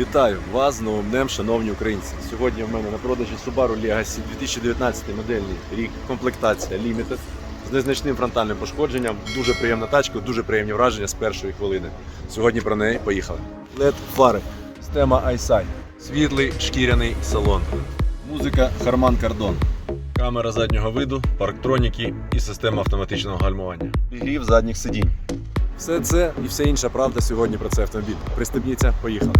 Вітаю вас з новим днем, шановні українці. Сьогодні в мене на продажі Subaru Legacy 2019 модельний рік, комплектація Limited з незначним фронтальним пошкодженням. Дуже приємна тачка, дуже приємні враження з першої хвилини. Сьогодні про неї поїхали. LED фари, система iSight, світлий шкіряний салон, музика Harman Kardon, камера заднього виду, парктроніки і система автоматичного гальмування. Підігрів задніх сидінь. Все це і все інша правда сьогодні про цей автомобіль. Пристебніться, поїхали.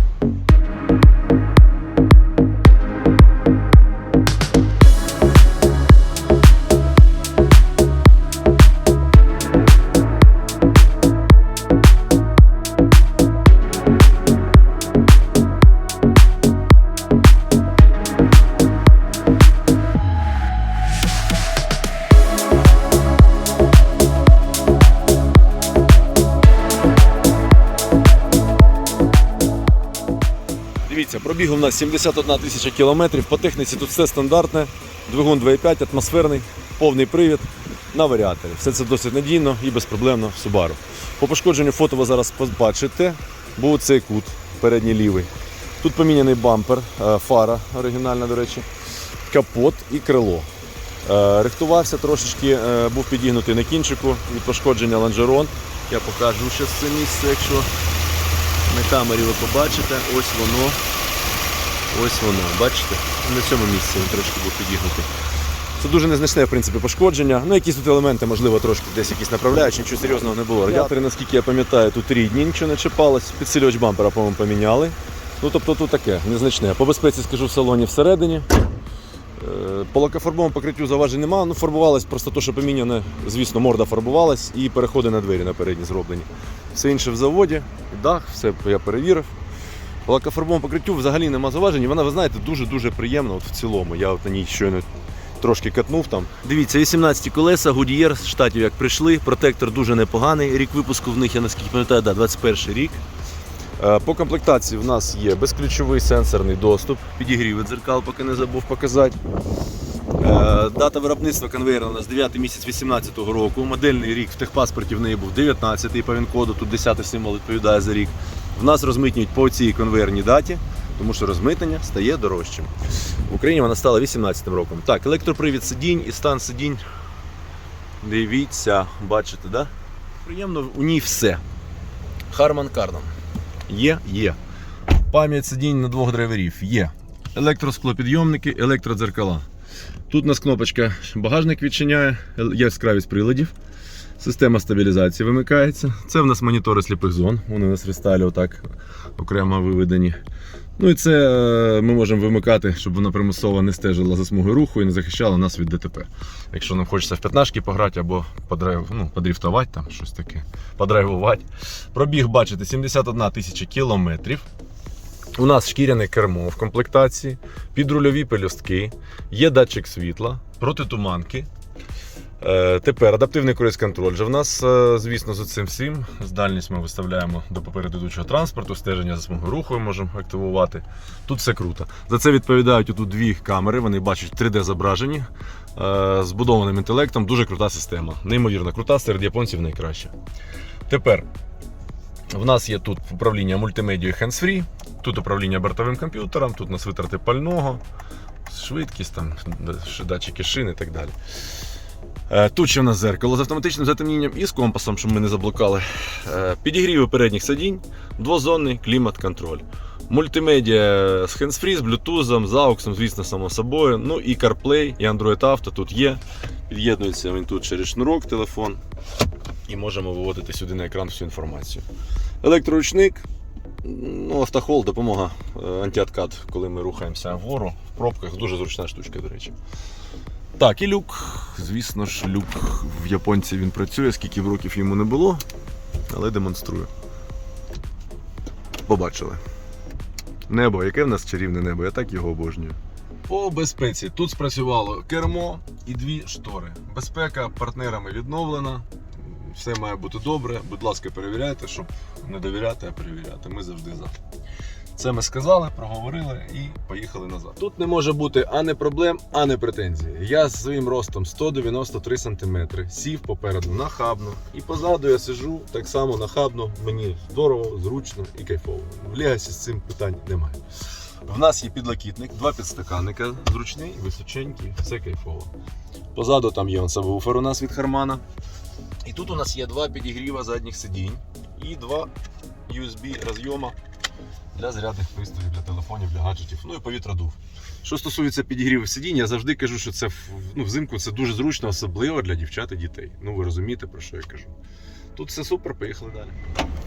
Дивіться, пробіг у нас 71 тисяча кілометрів. По техніці тут все стандартне. Двигун 2.5, атмосферний, повний привід на варіаторі. Все це досить надійно і безпроблемно в Subaru. По пошкодженню фото ви зараз побачите. Був цей кут, передній лівий. Тут поміняний бампер, е, фара оригінальна, до речі, капот і крило. Е, Рихтувався трошечки, е, був підігнутий на кінчику від пошкодження лонжерон. Я покажу ще це місце, якщо на камері ви побачите, ось воно. Ось воно, бачите? На цьому місці він трошки був підігнутий. Це дуже незначне в принципі, пошкодження. Ну, якісь тут елементи, можливо, трошки десь якісь направляючі, нічого серйозного не було. Радіатори, наскільки я пам'ятаю, тут рідні, нічого не чіпалось. Підсилювач бампера, по-моєму, поміняли. Ну, тобто тут таке, незначне. По безпеці скажу в салоні всередині. Е, По лакофарбовому покриттю заважень немає. Ну, фарбувалось просто те, що поміняне, звісно, морда фарбувалась і переходи на двері на передні зроблені. Все інше в заводі, дах, все я перевірив. По лакофарбовому покриттю взагалі нема заважень. Вона, ви знаєте, дуже-дуже приємна от в цілому. Я от на ній щойно трошки катнув там. Дивіться, 18 колеса, Goodyear з штатів як прийшли. Протектор дуже непоганий. Рік випуску в них, я наскільки пам'ятаю, да, 21 рік. Е, По комплектації в нас є безключовий сенсорний доступ, підігрів дзеркал, поки не забув показати. Е, Дата виробництва конвейера у нас 9 місяць 18 року. Модельний рік в техпаспорті в неї був 19 по він-коду, тут 10 символ відповідає за рік. В нас розмитнюють по цій конвейерній даті, тому що розмитнення стає дорожчим. В Україні вона стала 18 роком. Так, електропривід сидінь і стан сидінь. Дивіться, бачите, да? Приємно у ній все. Harman Kardon. Є, є. Пам'ять сидінь на двох драйверів є. Електросклопідйомники, електродзеркала. Тут у нас кнопочка багажник відчиняє, яскравість приладів. Система стабілізації вимикається. Це в нас монітори сліпих зон. Вони у нас рестайлі отак окремо виведені. Ну і це е, ми можемо вимикати, щоб вона примусово не стежила за смугою руху і не захищала нас від ДТП. Якщо нам хочеться в п'ятнашки пограти або подрайв, ну, подрифтувати, там щось таке, подрайвувати. Пробіг, бачите, 71 тисяча кілометрів. У нас шкіряне кермо в комплектації, підрульові пелюстки, є датчик світла, протитуманки. Е, тепер адаптивний круїз-контроль. Же в нас, е, звісно, з цим всім. З ми виставляємо до попереду йдучого транспорту, стеження за смугою руху ми можемо активувати. Тут все круто. За це відповідають тут дві камери, вони бачать 3D зображені е, з будованим інтелектом. Дуже крута система. Неймовірно крута, серед японців найкраща. Тепер в нас є тут управління мультимедією hands-free, тут управління бортовим комп'ютером, тут у нас витрати пального, швидкість, там, датчики шин і так далі. Е, Тут ще в нас зеркало з автоматичним затемнінням і з компасом, щоб ми не заблукали. Е, Підігріви передніх сидінь, двозонний клімат-контроль. Мультимедіа з hands-free, з Bluetooth, з AUX, звісно, само собою. Ну і CarPlay, і Android Auto тут є. Під'єднується він тут через шнурок, телефон. І можемо виводити сюди на екран всю інформацію. Електроручник, ну, автохол, допомога е, антиоткат, коли ми рухаємося вгору в пробках. Дуже зручна штучка, до речі. Так, і люк. Звісно ж, люк в японці він працює, скільки б років йому не було, але демонструю. Побачили. Небо, яке в нас чарівне небо, я так його обожнюю. По безпеці тут спрацювало кермо і дві штори. Безпека партнерами відновлена. Все має бути добре. Будь ласка, перевіряйте, щоб не довіряти, а перевіряти. Ми завжди за. Це ми сказали, проговорили і поїхали назад. Тут не може бути ані проблем, ані претензій. Я з своїм ростом 193 см сів попереду нахабно, і позаду я сижу так само нахабно. Мені здорово, зручно і кайфово. В Легасі з цим питань немає. В нас є підлокітник, два підстаканника, зручний, височенький, все кайфово. Позаду там є он сабвуфер у нас від Хармана. І тут у нас є два підігріва задніх сидінь і два USB розйома для зарядних пристроїв, для телефонів, для гаджетів, ну і повітродув. Що стосується підігріву сидінь, я завжди кажу, що це ну, взимку це дуже зручно, особливо для дівчат і дітей. Ну ви розумієте, про що я кажу. Тут все супер, поїхали далі.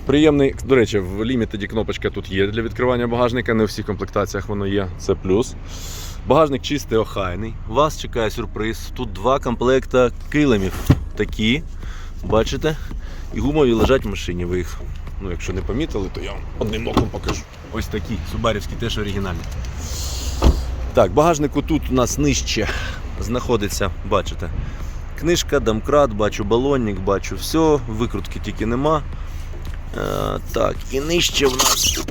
Приємний, до речі, в Limited кнопочка тут є для відкривання багажника, не у всіх комплектаціях воно є, це плюс. Багажник чистий, охайний. Вас чекає сюрприз. Тут два комплекта килимів. Такі, бачите? І гумові лежать в машині. Ви їх, ну якщо не помітили, то я вам одним оком покажу. Ось такі, субарівські, теж оригінальні. Так, багажнику тут у нас нижче знаходиться, бачите, книжка, домкрат, бачу балонник, бачу все, викрутки тільки нема. Е, так, і нижче в нас.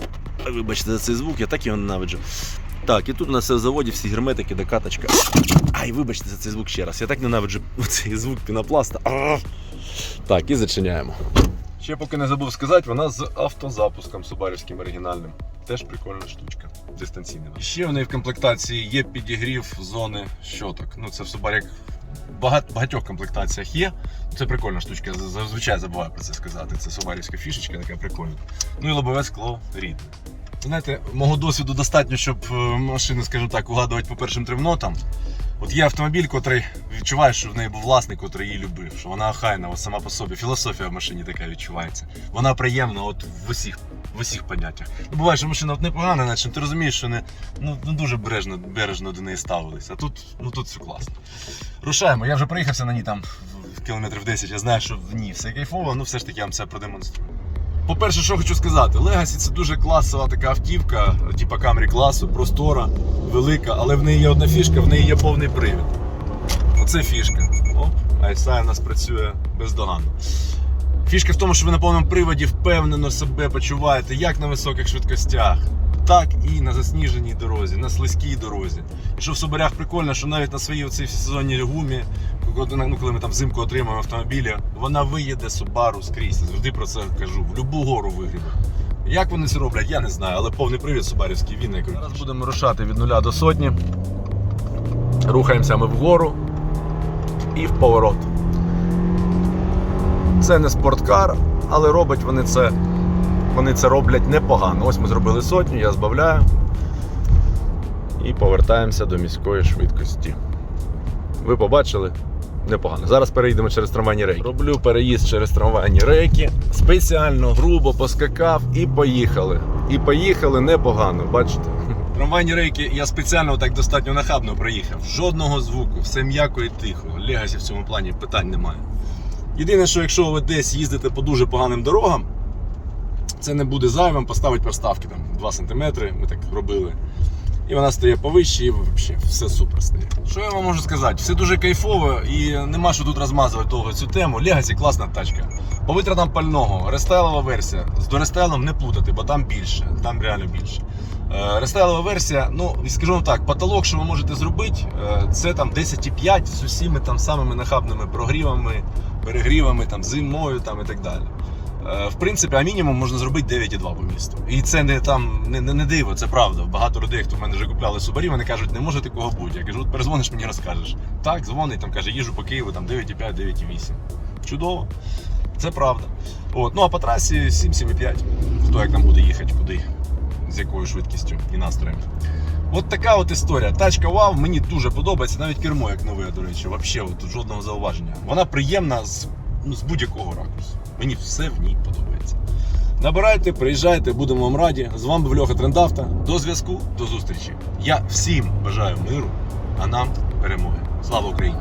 Вибачте за цей звук, я так його ненавиджу. Так, і тут у нас все в заводі, всі герметики, докаточка. Ай, вибачте за цей звук ще раз. Я так ненавиджу цей звук пінопласта. А! Так, і зачиняємо. Ще поки не забув сказати, вона з автозапуском субарівським оригінальним. Теж прикольна штучка. Дистанційна. Ще в неї в комплектації є підігрів зони щоток. Ну це в Subaru багат- багатьох комплектаціях є. Це прикольна штучка. Зазвичай забуваю про це сказати. Це субарівська фішечка, така прикольна. Ну і лобове скло рідне. Знаєте, мого досвіду достатньо, щоб е, машини, скажімо так, угадувати по першим трьом нотам. От є автомобіль, котрий відчуваєш, що в неї був власник, котрий її любив, що вона охайна, сама по собі. Філософія в машині така відчувається. Вона приємна от в усіх, в усіх поняттях. Ну, буває, що машина от непогана, наче ти розумієш, що не, ну, ну, дуже бережно, бережно до неї ставились. А тут, ну, тут все класно. Рушаємо. Я вже проїхався на ній там кілометрів 10. Я знаю, що в ній все кайфово, ну все ж таки я вам це продемонструю. По-перше, що хочу сказати, Legacy це дуже класова така автівка, типу Camry класу, простора, велика, але в неї є одна фішка, в неї є повний привід. Оце фішка. Оп, ISI у нас працює бездоганно. Фішка в тому, що ви на повному приводі впевнено себе почуваєте як на високих швидкостях, так і на засніженій дорозі, на слизькій дорозі. І що в Соборях прикольно, що навіть на своїй оцій сезонній гумі, ну, коли ми там взимку отримаємо автомобілі, вона виїде Subaru скрізь. Завжди про це кажу. В любу гору вигрібе. Як вони це роблять, я не знаю, але повний привід Субарівський він найкрутіший. Зараз будемо рушати від нуля до сотні. Рухаємося ми вгору і в поворот. Це не спорткар, але робить вони це. Вони це роблять непогано. Ось ми зробили сотню, я збавляю. І повертаємося до міської швидкості. Ви побачили? Непогано. Зараз переїдемо через трамвайні рейки. Роблю переїзд через трамвайні рейки. Спеціально грубо поскакав і поїхали. І поїхали непогано, бачите? Трамвайні рейки я спеціально так достатньо нахабно проїхав. Жодного звуку, все м'яко і тихо. Легасі в цьому плані питань немає. Єдине, що якщо ви десь їздите по дуже поганим дорогам, це не буде зайвим, поставити проставки там 2 см, ми так робили. І вона стає повище, і взагалі все супер стає. Що я вам можу сказати? Все дуже кайфово і нема що тут розмазувати довго цю тему. Legacy класна тачка. По витратам пального, рестайлова версія. З дорестайлом не плутати, бо там більше, там реально більше. Е, Рестайлова версія, ну скажу вам так, потолок, що ви можете зробити, е, це там 10,5 з усіми там самими нахабними прогрівами, перегрівами, там зимою там і так далі. Е, В принципі, а мінімум можна зробити 9,2 по місту. І це не там не, не, не диво, це правда. Багато людей, хто в мене вже купляли субарі, вони кажуть, не може такого бути. Я кажу, перезвониш мені розкажеш. Так, дзвонить, там каже, їжу по Києву, там 9,5, 9,8. Чудово. Це правда. От. Ну а по трасі 7,7,5. Хто як там буде їхати, куди, з якою швидкістю і настроєм. От така от історія. Тачка вау, мені дуже подобається, навіть кермо як нове, до речі, взагалі от, жодного зауваження. Вона приємна з, ну, з будь-якого ракурсу. Мені все в ній подобається. Набирайте, приїжджайте, будемо вам раді. З вами був Льоха Трендавта. До зв'язку, до зустрічі. Я всім бажаю миру, а нам перемоги. Слава Україні!